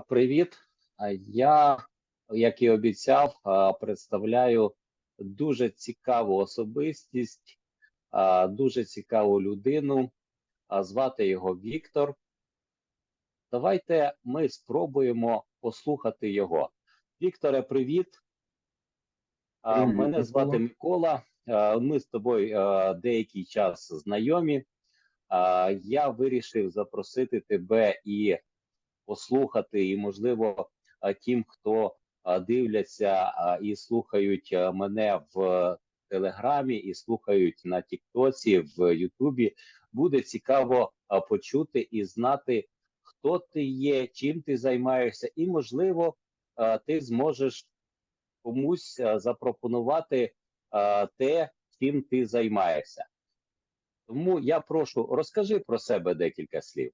Привіт. Я, як і обіцяв, представляю дуже цікаву особистість, дуже цікаву людину. Звати його Віктор. Давайте ми спробуємо послухати його. Вікторе, привіт. Привіт, Мене звати. Микола. Ми з тобою деякий час знайомі. Я вирішив запросити тебе і послухати, і, можливо, тим, хто дивляться і слухають мене в Телеграмі, і слухають на Тіктоці, в Ютубі, буде цікаво почути і знати, хто ти є, чим ти займаєшся, і, можливо, ти зможеш комусь запропонувати те, чим ти займаєшся. Тому я прошу, розкажи про себе декілька слів.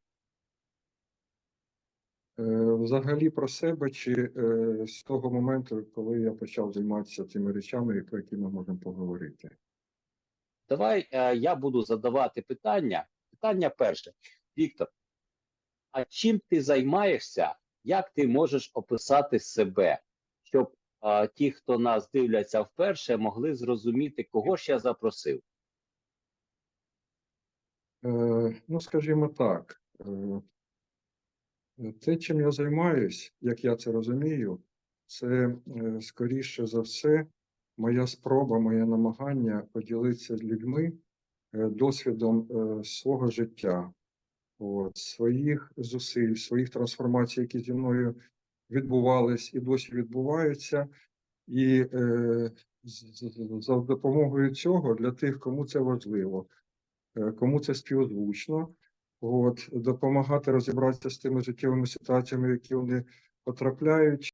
Е, Взагалі про себе чи е, з того моменту, коли я почав займатися тими речами, про які ми можемо поговорити. Давай е, я буду задавати питання. Питання перше. Віктор, а чим ти займаєшся? Як ти можеш описати себе, щоб е, ті, хто нас дивляться вперше, могли зрозуміти, кого ж я запросив? Е, Ну, скажімо так, те, чим я займаюсь, як я це розумію, це е, скоріше за все моя спроба, моє намагання поділитися з людьми е, досвідом е, свого життя, от, своїх зусиль, своїх трансформацій, які зі мною відбувались і досі відбуваються. І е, за допомогою цього для тих, кому це важливо, кому це співзвучно, от, допомагати розібратися з тими життєвими ситуаціями, які вони потрапляють,